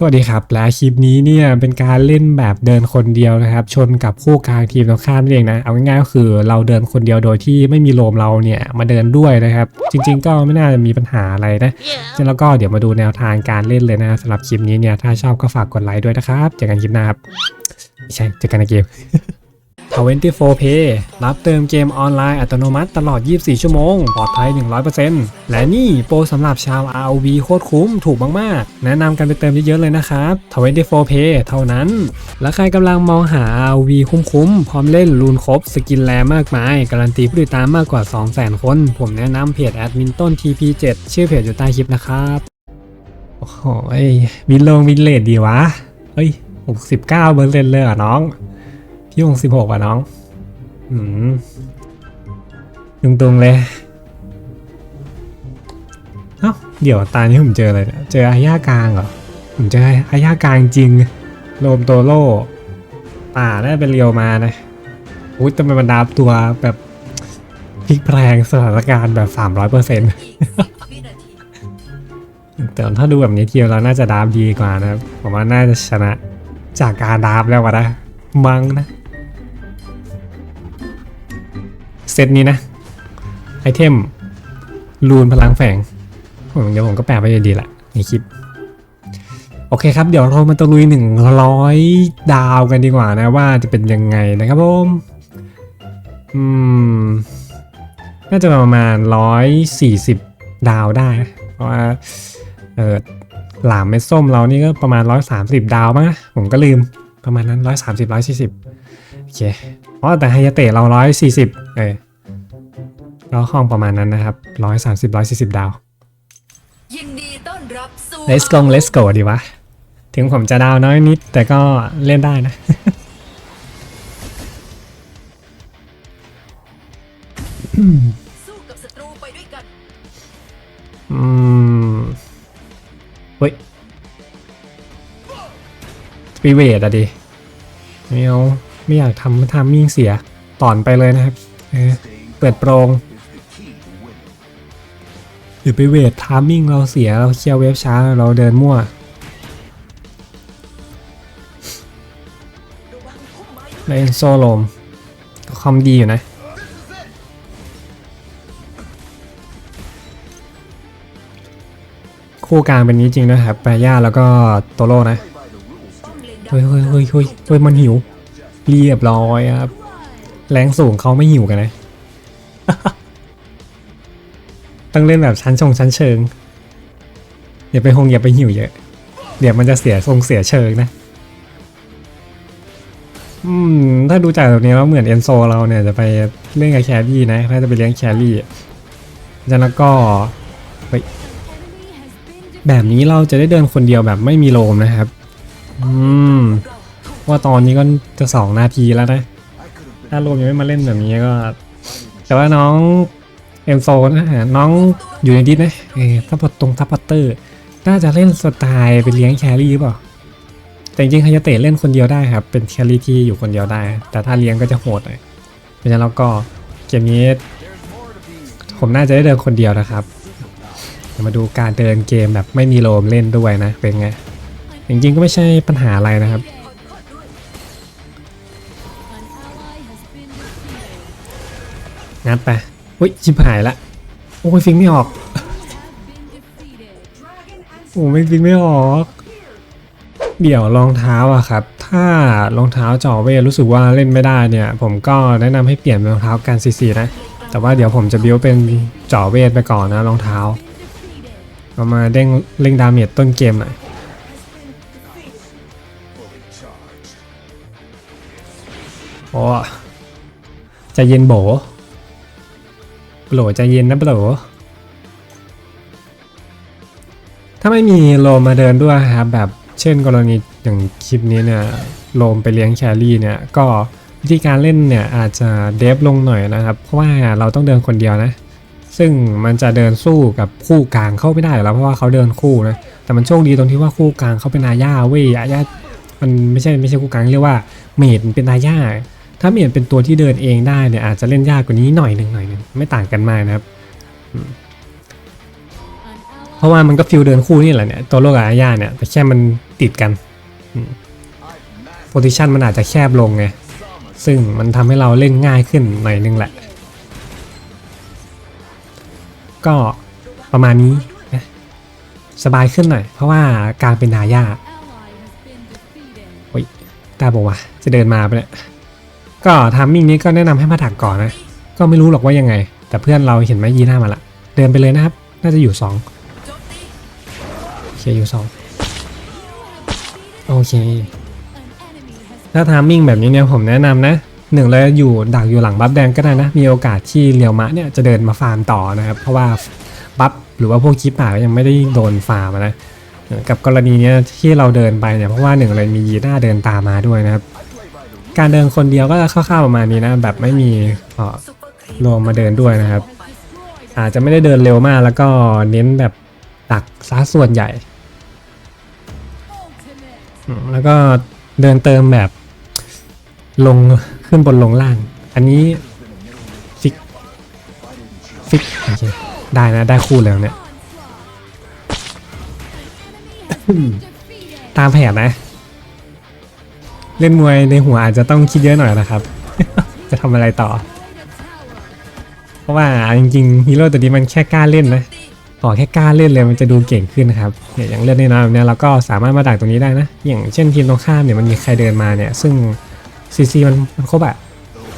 สวัสดีครับ และคลิปนี้เนี่ยเป็นการเล่นแบบเดินคนเดียวนะครับ ชนกับคู่กลางทีมตรงข้ามนั่นเองนะเอาง่ายๆก็คือเราเดินคนเดียวโดยที่ไม่มีโลมเราเนี่ยมาเดินด้วยนะครับ จริง ๆ ก็ไม่น่าจะมีปัญหาอะไรนะแล้วก็เดี๋ยวมาดูแนวทางการเล่นเลยนะสำหรับคลิปนี้เนี่ยถ้าชอบก็ฝากกดไลค์ด้วยนะครับเจอกันคลิปหน้าครับไม่ใช่เจอกันในเกม 24 Pay รับเติมเกมออนไลน์อัตโนมัติตลอด 24 ชั่วโมง ปลอดภัย 100%และนี่โปรสำหรับชาว ROV โคตรคุ้มถูกมาก ๆ แนะนำกันไปเติมเยอะ ๆ เลยนะครับ24 Pay เท่านั้น และใครกำลังมองหา ROV คุ้ม ๆ พร้อมเล่นรูนครบ สกินแรมากมาย การันตีผู้ติดตามมากกว่า 200,000 คน ผมแนะนำเพจแอดมินต้น TP7 ชื่อเพจอยู่ใต้คลิปนะครับโอ้โหวินลงวินเลดดีวะ เฮ้ย 69เบอร์เซนเลยเหรอะน้อง พี่วงสิบหกอะน้อง อืมตรงๆเลย เอ้า เดี๋ยวตานี้ผมเจออะไรเนี่ยเจออาญากลางเหรอ ผมเจออาญากลางจริง โลมโตโล่ป่าน่าเป็นเรียวมานะอุ้ยทำไมมันดาบตัวแบบพลิกแพลงสถานการณ์แบบ300เปอร์เซ็นต์แต่ถ้าดูแบบนี้เทียวเราน่าจะดาบดีกว่านะผมว่าน่าจะชนะจากการดาบแล้ววะนะมังนะ ซตนี้นะ ไอเทมรูนพลังแฝงเดี๋ยวผมก็แปะไว้ดีละในคลิป โอเคครับ เดี๋ยวเรามาตะลุยหนึ่งร้อยดาวกันดีกว่านะ ว่าจะเป็นยังไงนะครับผมอืมน่าจะประมาณร้อยสี่สิบดาวได้ เพราะว่าเออหลามเม็ดส้มเรานี่ก็ประมาณร้อยสามสิบดาวมั้งผมก็ลืมประมาณนั้นร้อยสามสิบร้อยสี่สิบโอเคอ๋อแต่ไฮยาเตะเราร้อยสี่สิบเออ ก็ห้องประมาณนั้นนะครับร้อยสามสิบร้อยสี่สิบดาว ยินดีต้อนรับสู่ let's go let's go ดีวะ ถึงผมจะดาวน้อยนิด แต่ก็เล่นได้นะ สู้กับศัตรูไปด้วยกัน อืมเฮ้ยสปีเวทอะดิไม่เอาไม่อยากทำทำมิ่งเสียตอนไปเลยนะครับ เออเปิดโปรงห รือไปเวททามมิ่งเราเสียเราเคลียร์เวฟช้าเราเดินมั่วในเอนโซโลมคอมดีอยู่นะคู่กลางเป็นนี้จริงนะครับแปรย่าแล้วก็โตโร่นะเลนดัเฮ้ยเฮ้ยเฮ้ยเฮ้ยเฮ้ยมันหิว เรียบร้อยครับ แรงสูงเขาไม่หิวกันนะ ต้องเล่นแบบชั้นชงชั้นเชิง อย่าไปหงอย่าไปหิวเยอะ เดี๋ยวมันจะเสียทรงเสียเชิงนะ อืม ถ้าดูจากแบบนี้แล้วเหมือนเอนโซเราเนี่ยจะไปเล่นกับแครี่นะถ้าจะไปเลี้ยงแครี่จากนั้นก็เฮ้ยแบบนี้เราจะได้เดินคนเดียวแบบไม่มีโลมนะครับ อืม ว่าตอนนี้ก็จะสองนาทีแล้วนะ ถ้ารวมยังไม่มาเล่นแบบนี้ก็ แต่ว่าน้อง เอ็มโซนะฮะน้องอยู่ในดิสนะเออทัพพอตรงทัพพัตเตอร์น่าจะเล่นสไตล์เป็นเลี้ยงแครี่หรือเปล่าแต่จริงๆฮายาเตะเล่นคนเดียวได้ครับ เป็นแครี่ที่อยู่คนเดียวได้ แต่ถ้าเลี้ยงก็จะโหดหน่อยเพราะฉะนั้นเราก็เกมนี้ ผมน่าจะได้เดินคนเดียวนะครับมาดูการเดินเกมแบบไม่มีโลมเล่นด้วยนะเป็นไงจริงๆก็ไม่ใช่ปัญหาอะไรนะครับงัดไป อุ้ยชิบหายละ โอ้ยฟิงไม่ออก โอ้ไม่ฟิงไม่ออก เดี๋ยวรองเท้าอะครับ ถ้ารองเท้าจ่อเวรู้สึกว่าเล่นไม่ได้เนี่ย ผมก็แนะนำให้เปลี่ยนเป็นรองเท้าการซีซีนะ แต่ว่าเดี๋ยวผมจะบิวเป็นจ่อเวทไปก่อนนะรองเท้าเอามาเด้งเล่งดาเมจต้นเกมหน่อยโอ้ใจะเย็นโบ โบรใจเย็นนะโบรถ้าไม่มีโลมมาเดินด้วยครับแบบเช่นกรณีอย่างคลิปนี้เนี่ยโลมไปเลี้ยงแครี่เนี่ยก็วิธีการเล่นเนี่ยอาจจะเดฟลงหน่อยนะครับ เพราะว่าเราต้องเดินคนเดียวนะ ซึ่งมันจะเดินสู้กับคู่กลางเข้าไม่ได้แล้วเพราะว่าเขาเดินคู่นะแต่มันโชคดีตรงที่ว่าคู่กลางเขาเป็นอาญาเว้ยอาญามันไม่ใช่ไม่ใช่คู่กลางเรียกว่าเมดมันเป็นอาญา ถ้าเมียนเป็นตัวที่เดินเองได้เนี่ยอาจจะเล่นยากกว่านี้หน่อยหนึ่งหน่อยหนึ่งไม่ต่างกันมากนะครับอืมเพราะว่ามันก็ฟิลเดินคู่นี่แหละเนี่ยตัวโลกกับอาญาเนี่ยแต่แค่มันติดกันโพซิชันมันอาจจะแคบลงไงซึ่งมันทำให้เราเล่นง่ายขึ้นหน่อยนึงแหละ ก็ประมาณนี้นะสบายขึ้นหน่อย เพราะว่าการเป็นอาญาโอ้ยตาบอกว่าจะเดินมาไปะเนี่ย ก็ทามมิ่งนี้ก็แนะนำให้มาดักก่อนนะ ก็ไม่รู้หรอกว่ายังไง แต่เพื่อนเราเห็นไหมยีหน้ามาละเดินไปเลยนะครับ น่าจะอยู่สองโอเคอยู่สองโอเค ถ้าทามมิ่งแบบนี้เนี่ยผมแนะนำนะหนึ่งเลยอยู่ดักอยู่หลังบัฟแดงก็ได้นะ มีโอกาสที่เรียวมะเนี่ยจะเดินมาฟาร์มต่อนะครับ เพราะว่าบัฟหรือว่าพวกคิปป่าก็ยังไม่ได้โดนฟาร์มนะกับกรณีเนี้ยที่เราเดินไปเนี่ยเพราะว่าหนึ่งเลยมียีน่าเดินตามมาด้วยนะครับ การเดินคนเดียวก็จะคร่าวๆประมาณนี้นะ แบบไม่มีเอ่อรวมมาเดินด้วยนะครับ อาจจะไม่ได้เดินเร็วมากแล้วก็เน้นแบบตักซะส่วนใหญ่ แล้วก็เดินเติมแบบลงขึ้นบนลงล่าง อันนี้ฟิกฟิกโอเคได้นะได้คู่แล้วเนี่ย ตามแผนนะ เล่นมวยในหัวอาจจะต้องคิดเยอะหน่อยนะครับ จะทำอะไรต่อ เพราะว่าจริงๆฮีโร่ตัวนี้มันแค่กล้าเล่นนะขอแค่กล้าเล่นเลยมันจะดูเก่งขึ้นนะครับเนี่ยอย่างเล่นในน้อยๆแบบเนี้ยเราก็สามารถมาดักตรงนี้ได้นะ อย่างเช่นทีมตรงข้ามเนี่ยมันมีใครเดินมาเนี่ย ซึ่งซีซีมันมันครบอะ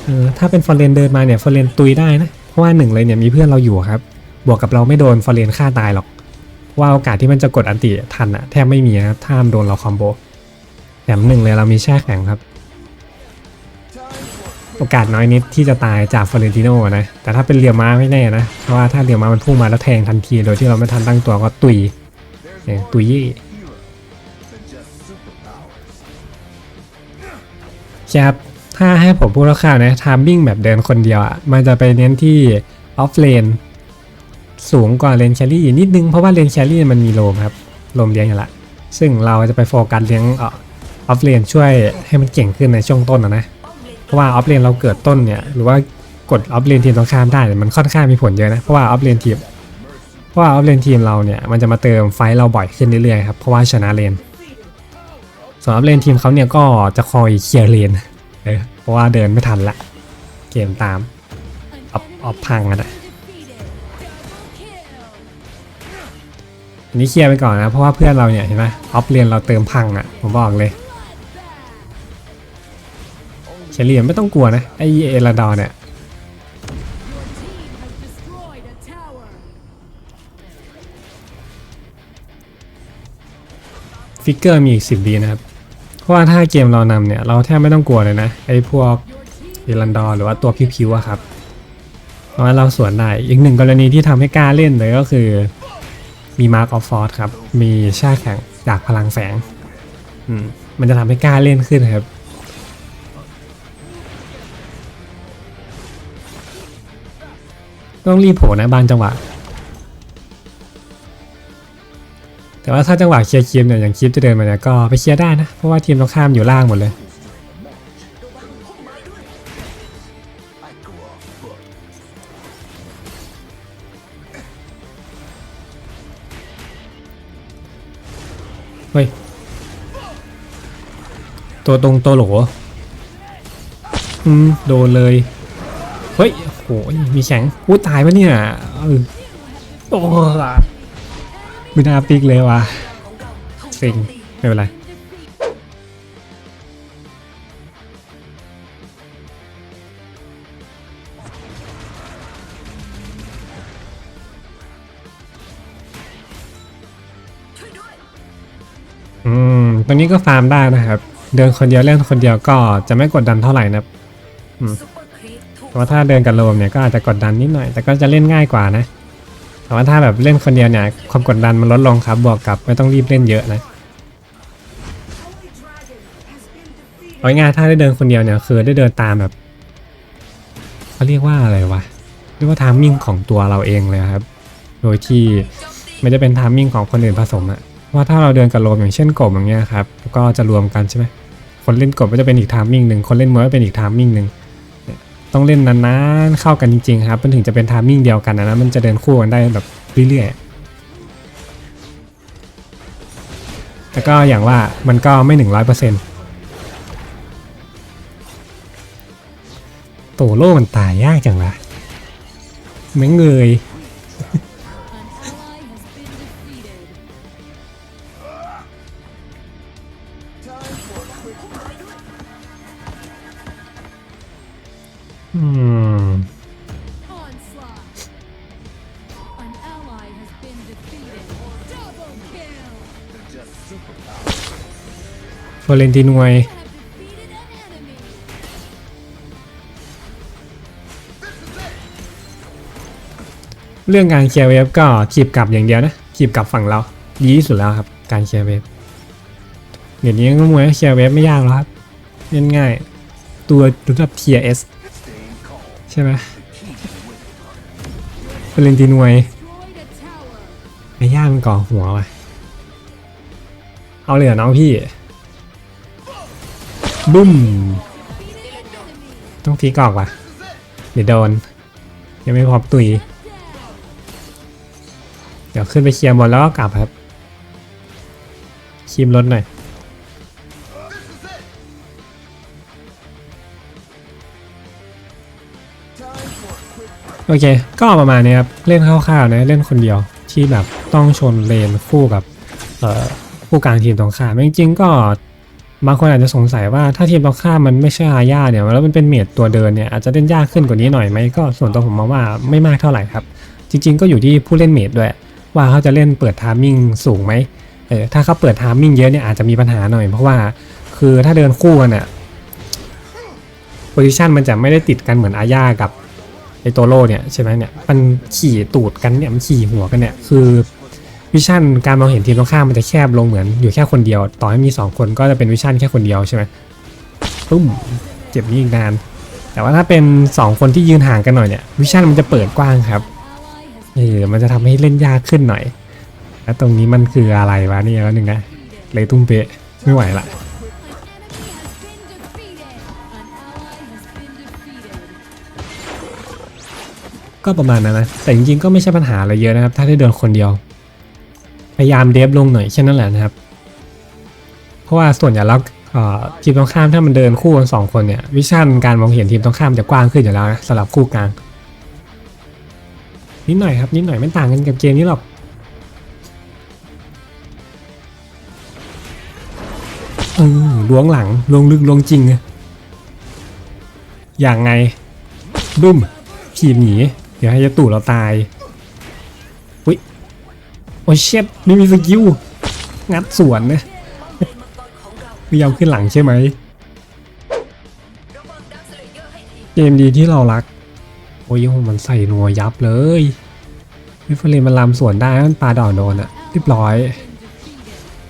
เออถ้าเป็นฟอร์เรนเดินมาเนี่ยฟอร์เรนตุยได้นะ เพราะว่าหนึ่งเลยเนี่ยมีเพื่อนเราอยู่ครับ บวกกับเราไม่โดนฟอร์เรนฆ่าตายหรอกเพราะว่าโอกาสที่มันจะกดอันติทันอะแทบไม่มีนะครับถ้ามันโดนเราคอมโบ มหนึ่งเลยเรามีแช่แข็งครับ โอกาสน้อยนิดที่จะตายจากฟลอเรนติโนนะ แต่ถ้าเป็นเรียวม้าไม่แน่นะ เพราะว่าถ้าเรียวม้ามันพุ่งมาแล้วแทงทันทีโดยที่เราไม่ทันตั้งตัวก็ตุยเนี่ยตุยยี่ครับถ้าให้ผมพูดคร่าวๆนะทามมิ่งแบบเดินคนเดียวอะมันจะไปเน้นที่ออฟเลนสูงกว่าเลนแครี่นิดนึงเพราะว่าเลนแครี่มันมีโลมครับ โลมเลี้ยงอยู่ละ ซึ่งเราจะไปโฟกัสเลี้ยง ออฟเลนช่วยให้มันเก่งขึ้นในช่วงต้นนะนะเพราะว่าออฟเลนเราเกิดต้นเนี่ยหรือว่ากดออฟเลนทีมตรงข้ามได้มันค่อนข้างมีผลเยอะนะเพราะว่าออฟเลนทีมเพราะว่าออฟเลนทีมเราเนี่ยมันจะมาเติมไฟเราบ่อยขึ้นเรื่อยๆครับเพราะว่าชนะเลนส่วนออฟเลนทีมเขาเนี่ยก็จะคอยเคลียร์เลนเพราะว่าเดินไม่ทันละเกมตามออฟออฟพังกันอะอันนี้เคลียร์ไปก่อนนะเพราะว่าเพื่อนเราเนี่ยเห็นไหมออฟเลนเราเติมพังอะผมบอกเลย เฉลี่ยไม่ต้องกลัวนะ ไอเอลาดอร์เนี่ยฟิกเกอร์มีอีกสิบดีนะครับ เพราะว่าถ้าเกมเรานำเนี่ย เราแทบไม่ต้องกลัวเลยนะ ไอพวกเอลันดอร์หรือว่าตัวพิวๆอะครับเพราะว่าเราสวนได้ อีกหนึ่งกรณีที่ทำให้กล้าเล่นเลยก็คือมีมาร์กออฟฟอร์ครับ มีชาแข็งจากพลังแฝง อืม มันจะทำให้กล้าเล่นขึ้นครับ ต้องรีบโผล่นะบางจังหวะ แต่ว่าถ้าจังหวะเคลียร์คลิปเนี่ยอย่างคลิปจะเดินมาเนี่ยก็ไปเคลียร์ได้นะ เพราะว่าทีมตรงข้ามอยู่ล่างหมดเลย เฮ้ย ตัวตรงตัวโหลอืม โดนเลย เฮ้ยโห มีแข็งอู้ตายปะเนี่ยเออโอ้ไม่น่าปิกเลยว่ะของไม่เป็นไรอืมตรงนี้ก็ฟาร์มได้นะครับ เดินคนเดียวเล่นคนเดียวก็จะไม่กดดันเท่าไหร่นะครับอร์ ครีปถูกเพราะว่าถ้าเดินกับโลมเนี่ยก็อาจจะกดดันนิดหน่อย แต่ก็จะเล่นง่ายกว่านะ แต่ว่าถ้าแบบเล่นคนเดียวเนี่ยความกดดันมันลดลงครับบวกกับไม่ต้องรีบเล่นเยอะนะเอาง่ายถ้าได้เดินคนเดียวเนี่ยคือได้เดินตามแบบเขาเรียกว่าอะไรวะเรียกว่าทามมิ่งของตัวเราเองเลยครับ โดยที่ไม่ได้เป็นทามมิ่งของคนอื่นผสมอะว่าถ้าเราเดินกับโลมอย่างเช่นกบอย่างเงี้ยครับก็จะรวมกันใช่ไหมคนเล่นกบก็จะเป็นอีกทามมิ่งหนึ่งคนเล่นมวยก็เป็นอีกทามมิ่งหนึ่ง ต้องเล่นนานๆเข้ากันจริงๆครับมันถึงจะเป็นทามมิ่งเดียวกันนะมันจะเดินคู่กันได้แบบเรื่อยๆแต่ก็อย่างว่ามันก็ไม่หนึ่งร้อยเปอร์เซนต์ตโล่มันตายยากจังละแม่งเลย ฟอเรนตินวย เรื่องการเคลียร์เวฟก็ขีบกลับอย่างเดียวนะขีบกลับฝั่งเรา ดีที่สุดแล้วครับ การเคลียร์เวฟเดี๋ยวนี้ก็มวยเคลียร์เวฟไม่ยากแล้วครับเล่นง่าย ตัวระดับ Tier S ใช่ไหมฟอเรนตินวยไอ้ย่ามันก่อหัวว่ะ เอาเลยเหรอน้องพี่ บุ้ม ต้องพีกออกว่ะ เดี๋ยวโดน ยังไม่พร้อมตุย เดี๋ยวขึ้นไปเคลียร์บอลแล้วก็กลับครับคีมรถหน่อยโอเค ก็ประมาณนี้ครับ เล่นคร่าวๆนะ เล่นคนเดียวที่แบบต้องชนเลนคู่กับ เอ่อ ผู้กลางทีมตรงข้ามจริงๆก็บางคนอาจจะสงสัยว่าถ้าทีมตรงข้ามมันไม่ใช่อาญาเนี่ยแล้วมันเป็นเมดตัวเดินเนี่ยอาจจะเล่นยากขึ้นกว่านี้หน่อยไหมก็ส่วนตัวผมมองว่าไม่มากเท่าไหร่ครับ จริง ๆ ก็อยู่ที่ผู้เล่นเมดด้วย ว่าเขาจะเล่นเปิดทามมิ่งสูงไหมเออถ้าเขาเปิดทามมิ่งเยอะเนี่ยอาจจะมีปัญหาหน่อย เพราะว่าคือถ้าเดินคู่กันเนี่ยโพซิชันมันจะไม่ได้ติดกันเหมือนอาญากับไอโตโร่เนี่ยใช่ไหมเนี่ยมันขี่ตูดกันเนี่ยมันขี่หัวกันเนี่ยคือ วิชั่นการมองเห็นทีมตรงข้ามมันจะแคบลงเหมือนอยู่แค่คนเดียว ต่อให้มี 2 คนก็จะเป็นวิชั่นแค่คนเดียวใช่ไหมปุ้มเจ็บนี่อีกนาน แต่ว่าถ้าเป็น 2 คนที่ยืนห่างกันหน่อยเนี่ยวิชั่นมันจะเปิดกว้างครับเออมันจะทำให้เล่นยากขึ้นหน่อย แล้วตรงนี้มันคืออะไรวะนี่แล้วหนึ่งนะเลยตุ้มเปะไม่ไหวละก็ประมาณนั้นนะแต่จริงๆก็ไม่ใช่ปัญหาอะไรเยอะนะครับ ถ้าได้เดินคนเดียว พยายามเดฟลงหน่อยแค่นั้นแหละนะครับ เพราะว่าส่วนใหญ่แล้วเอ่อทีมตรงข้ามถ้ามันเดินคู่กันสองคนเนี่ยวิชั่นการมองเห็นทีมตรงข้ามจะกว้างขึ้นอยู่แล้วนะสำหรับคู่กลาง นิดหน่อยครับนิดหน่อยไม่ต่างกันกับเกมนี้หรอกเออล้วงหลังลงลึกลงจริงอะอย่างไงดุ้มขีบหนี เดี๋ยวให้ยะตู่เราตาย อ้ยเช็ดไม่มีสกิลงัดสวนนะเนมังกรของเราพยายามขึ้นหลังใช่ไหมเกมดีที่เรารัก โอ้ยมันใส่นัวยับเลยวิฟเฟร์เรนมันลามสวนได้มันปลาดอกโดนอะเรียบร้อย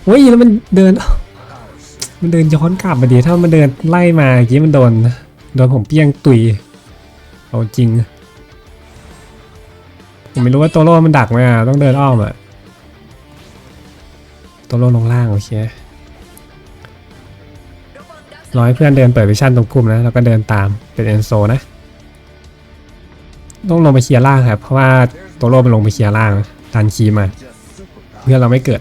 เฮ้ยแล้วมันเดิน มันเดินย้อนกลับมาดีถ้ามันเดินไล่มาเมื่อกี้มันโดนโดนผมเปี้ยงตุยเอาจริงผมไม่รู้ว่าโตโร่มันดักไหมอะต้องเดินอ้อมอะ โตโร่ลงล่าง โอเคระวังดักรอให้เพื่อนเดินเปิดวิชั่นตรงกลุ่มนะ แล้วก็เดินตามเป็นเอนโซนะ ต้องลงไปเคลียร์ล่างครับ เพราะว่าโตโร่มันลงไปเคลียร์ล่างดันคีมา เพื่อนเราไม่เกิด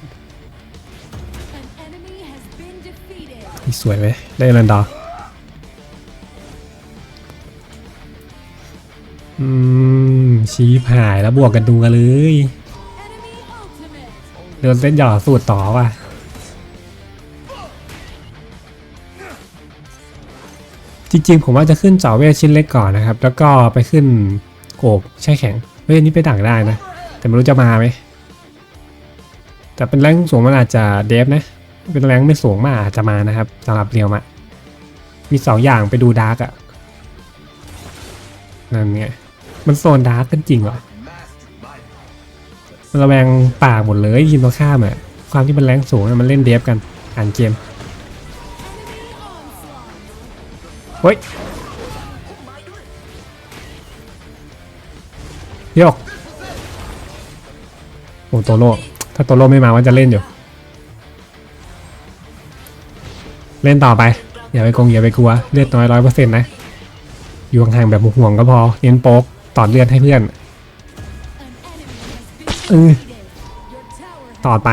สวยไหมได้รันดอร์อืมชี้ผายแล้วบวกกันดูกันเลย Enemy ultimate. เดินเส้นหย่อสูตรต่อว่ะจริงๆ ผมว่าจะขึ้นเจาะเวทชิ้นเล็กก่อนนะครับ แล้วก็ไปขึ้นโกบแช่แข็งเฮ้ยนนี้ไปดักได้นะ แต่ไม่รู้จะมาไหมแต่เป็นแรงสูงมันอาจจะเดฟนะ เป็นแรงไม่สูงมากอาจจะมานะครับสำหรับเรียวมะมีสองอย่างไปดูดาร์กอะนั่นไงมันโซนดาร์กกันจริงเหรอ มันระแวงป่าหมดเลยทีมตรงข้ามอะความที่มันแรงสูงอะมันเล่นเดฟกันอ่านเกมเฮ้ยโยกโอ้โตโร่ถ้าโตโร่ไม่มาว่าจะเล่นอยู่ เล่นต่อไป อย่าไปกงอย่าไปกลัว เลือดน้อยร้อยเปอร์เซ็นต์นะ อยู่ห่างแบบห่วงก็พอ เน้นโป๊กต่อเลือดให้เพื่อน ต่อไป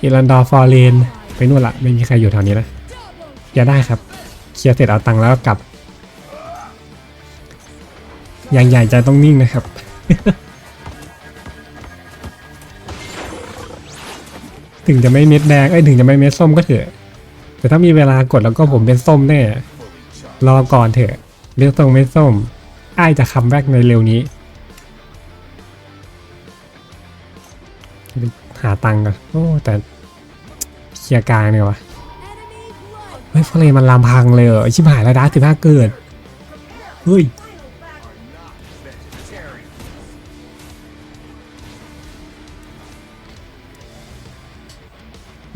อิรันดอร์ฟอร์เรนไปนู่นละไม่มีใครอยู่แถวนี้นะอย่าได้ครับ เคลียร์เสร็จเอาตังค์แล้วกลับ อย่างใหญ่ใจต้องนิ่งนะครับ ถึงจะไม่เม็ดแดง เอ้ย ถึงจะไม่เม็ดส้มก็เถอะ แต่ถ้ามีเวลากดแล้วก็ผมเป็นส้มแน่ รอก่อนเถอะเลือกตรงเม็ดส้ม อ้ายจะคัมแบ็กในเร็วนี้ หาตังค์ก่อนโอ้แต่เคลียร์กลางเนี่ยวะเฮ้ยฟอเรมันลามพังเลยเหรอชิบหายแล้วดาร์สิบห้าเกิดเฮ้ย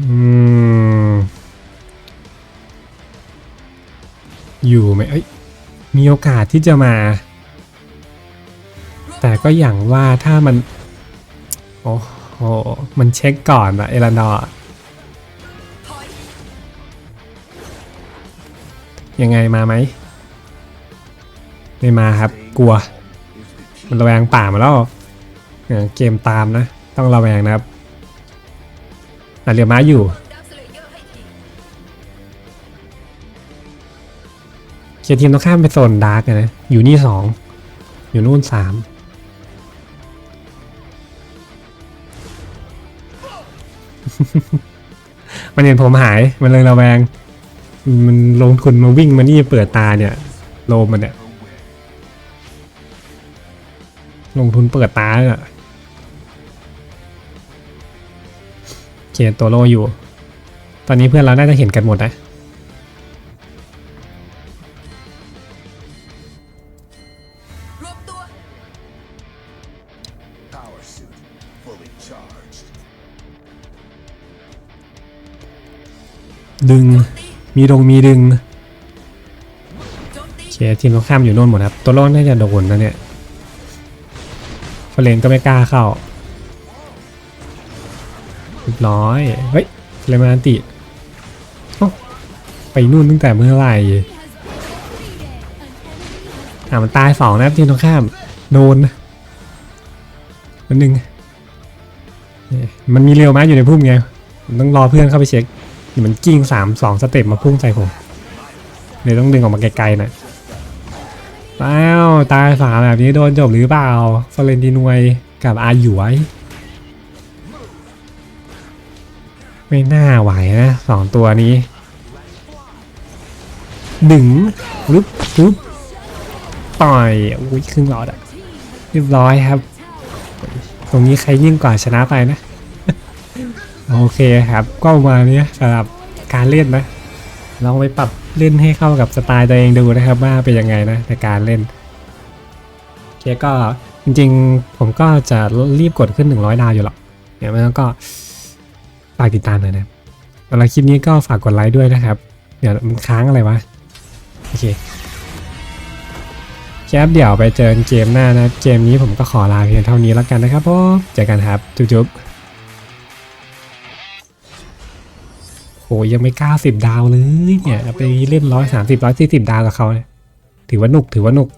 อืมอยู่ไหมเอ้ยมีโอกาสที่จะมา แต่ก็อย่างว่าถ้ามัน โอ้ โห มันเช็คก่อนอะเอลานอร์ยังไงมาไหม ไม่มาครับ กลัว มันระแวงป่ามาแล้ว เกมตามนะ ต้องระแวงนะครับอะเรียม้าอยู่ดักสเลเยอร์ให้ทียทีมต้องข้ามไปโซนดาร์กนะ อยู่นี่สอง อยู่นู่นสาม มันเห็นผมหายมันเลยระแวง มันลงทุนมาวิ่งมานี่เปิดตาเนี่ย โลมันเนี่ย ลงทุนเปิดตาเนี่ยเขียนตัวโลอยู่ ตอนนี้เพื่อนเราน่าจะเห็นกันหมดนะ ดึง มีดงมีดึงโจมตีเชียทีมตรงข้ามอยู่โน่นหมดครับ ตัวโลกน่าจะโดนนะเนี่ยฟอเรนก็ไม่กล้าเข้าเรียบร้อย เฮ้ยเลมานติไปนู่นตั้งแต่เมื่อไหร่อะมันตายสองนะทีมตรงข้ามโดนมันหนึ่งมันมีเรียวม้าอยู่ในพุ่มไง ต้องรอเพื่อนเข้าไปเช็ค ดี๋ยวมันกิ้งสามสองสเต็ปมาพุ่งใส่ผมเลยต้องดึงออกมาไกลๆหน่อยว้าวตายสามแบบนี้โดนจบหรือเปล่าฟอเรนตินวยกับอาหยวย ไม่น่าไหวนะสองตัวนี้ดึงรึบรึบต่อยอุ้ยครึ่งหลอดอะเรียบร้อยครับ ตรงนี้ใครยิ่งกว่าชนะไปนะ โอเคครับ ก็มาณนี้สำหรับการเล่นนะลองไปปรับเล่นให้เข้ากับสไตล์ตัวเองดูนะครับว่าเป็นยังไงนะในการเล่นโอเคก็จริงๆ ผมก็จะรีบกดขึ้น 100 ดาวอยู่หรอกเดี๋ยวมันก็ฝากติดตามหน่อยนะสำหรับคลิปนี้ก็ฝากกดไลค์ด้วยนะครับ เดี๋ยวมันค้างอะไรวะ โอเคแคปเดี๋ยวไปเจอเกมหน้านะ เกมนี้ผมก็ขอลาเพียงเท่านี้แล้วกันนะครับผมเจอกันครับ จุ๊บ โหยังไม่กล้าสิบดาวเลยเนี่ยไปเล่นร้อยสามสิบร้อยสี่สิบดาวกับเขาเนี่ยถือว่าหนุกถือว่าหนุก